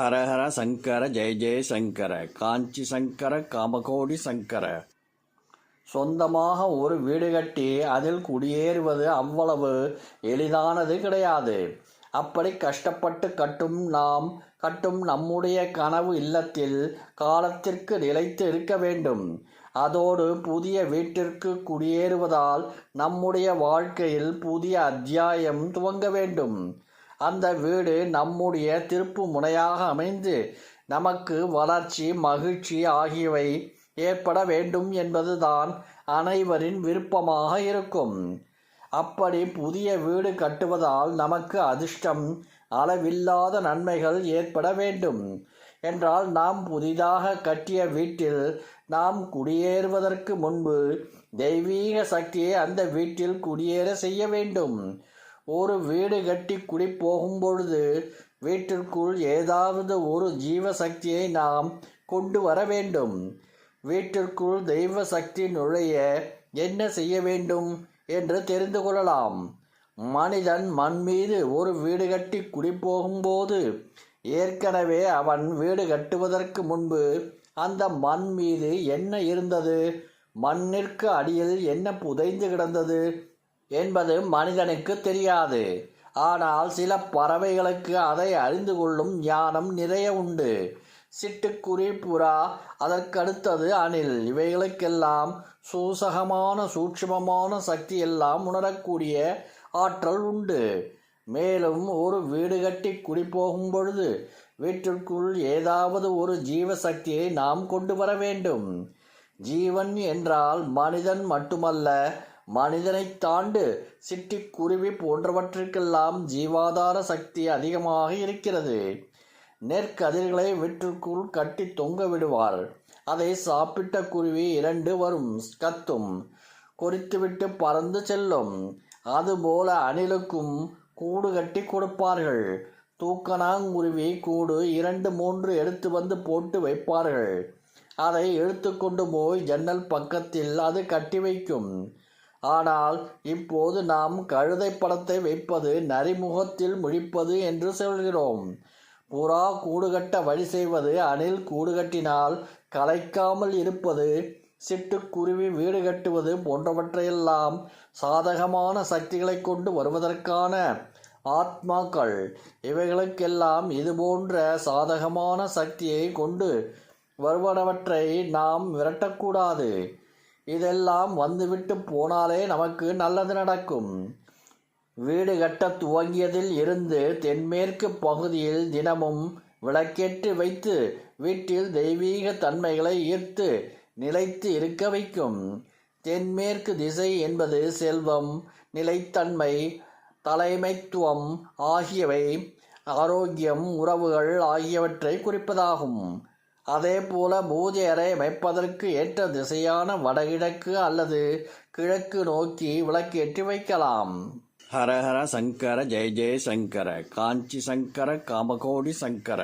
ஹரஹர சங்கர ஜெய ஜெய சங்கர காஞ்சி சங்கர காமகோடி சங்கர. சொந்தமாக ஒரு வீடு கட்டி அதில் குடியேறுவது அவ்வளவு எளிதானது கிடையாது. அப்படி கஷ்டப்பட்டு கட்டும் நாம் கட்டும் நம்முடைய கனவு இல்லத்தில் காலத்திற்கு நிலைத்து இருக்க வேண்டும். அதோடு புதிய வீட்டிற்கு குடியேறுவதால் நம்முடைய வாழ்க்கையில் புதிய அத்தியாயம் துவங்க வேண்டும். அந்த வீடு நம்முடைய திருப்பு முனையாக அமைந்து நமக்கு வளர்ச்சி மகிழ்ச்சி ஆகியவை ஏற்பட வேண்டும் என்பதுதான் அனைவரின் விருப்பமாக இருக்கும். அப்படி புதிய வீடு கட்டுவதால் நமக்கு அதிர்ஷ்டம் அளவில்லாத நன்மைகள் ஏற்பட வேண்டும். என்றால் நாம் புதிதாக கட்டிய வீட்டில் நாம் குடியேறுவதற்கு முன்பு தெய்வீக சக்தியை அந்த வீட்டில் குடியேற செய்ய வேண்டும். ஒரு வீடு கட்டி குடி போகும்பொழுது வீட்டிற்குள் ஏதாவது ஒரு ஜீவ சக்தியை நாம் கொண்டு வர வேண்டும். வீட்டிற்குள் தெய்வ சக்தி நுழைய என்ன செய்ய வேண்டும் என்று தெரிந்து கொள்ளலாம். மனிதன் மண் மீது ஒரு வீடு கட்டி குடி போகும்போது ஏற்கனவே அவன் வீடு கட்டுவதற்கு முன்பு அந்த மண் மீது என்ன இருந்தது? மண்ணிற்கு அடியில் என்ன புதைந்து கிடந்தது? என்பது மனிதனுக்கு தெரியாது. ஆனால் சில பறவைகளுக்கு அதை அறிந்து கொள்ளும் ஞானம் நிறைய உண்டு. சிட்டுக்குருவி புறா அதற்கடுத்தது அணில். இவைகளுக்கெல்லாம் சூசகமான சூட்சுமமான சக்தி எல்லாம் உணரக்கூடிய ஆற்றல் உண்டு. மேலும் ஒரு வீடு கட்டி குடிப்போகும் பொழுது வீட்டிற்குள் ஏதாவது ஒரு ஜீவ சக்தியை நாம் கொண்டு வர வேண்டும். ஜீவன் என்றால் மனிதன் மட்டுமல்ல மனிதனை தாண்டு சிட்டிக்குருவி போன்றவற்றிற்கெல்லாம் ஜீவாதார சக்தி அதிகமாக இருக்கிறது. நெற்கதிர்களை விற்றுக்குள் கட்டி தொங்க விடுவார். அதை சாப்பிட்ட குருவி இரண்டு வரும் கத்தும் கொறித்துவிட்டு பறந்து செல்லும். அதுபோல அணிலுக்கும் கூடு கட்டி கொடுப்பார்கள். தூக்கணாங்குருவி கூடு இரண்டு மூன்று எடுத்து வந்து போட்டு வைப்பார்கள். அதை இழுத்து கொண்டு போய் ஜன்னல் பக்கத்தில் அது கட்டி வைக்கும். ஆனால் இப்போது நாம் கழுதை படத்தை வைப்பது நரிமுகத்தில் முழிப்பது என்று சொல்கிறோம். புறா கூடுகட்ட வழி செய்வது அணில் கூடுகட்டினால் கலைக்காமல் இருப்பது சிட்டுக்குருவி வீடு கட்டுவது போன்றவற்றையெல்லாம் சாதகமான சக்திகளை கொண்டு வருவதற்கான ஆத்மாக்கள். இவைகளுக்கெல்லாம் இதுபோன்ற சாதகமான சக்தியை கொண்டு வருவனவற்றை நாம் விரட்டக்கூடாது. இதெல்லாம் வந்துவிட்டு போனாலே நமக்கு நல்லது நடக்கும். வீடு கட்ட துவங்கியதில் இருந்து தென்மேற்கு பகுதியில் தினமும் விளக்கேற்றி வைத்து வீட்டில் தெய்வீக தன்மைகளை ஈர்த்து நிலைத்து இருக்க வைக்கும். தென்மேற்கு திசை என்பது செல்வம் நிலைத்தன்மை தலைமைத்துவம் ஆகியவை ஆரோக்கியம் உறவுகள் ஆகியவற்றை குறிப்பதாகும். அதே போல பூஜை அறை அமைப்பதற்கு ஏற்ற திசையான வடகிழக்கு அல்லது கிழக்கு நோக்கி விளக்கேற்றி வைக்கலாம். ஹரஹர சங்கர ஜெய ஜெய சங்கர காஞ்சி சங்கர காமகோடி சங்கர.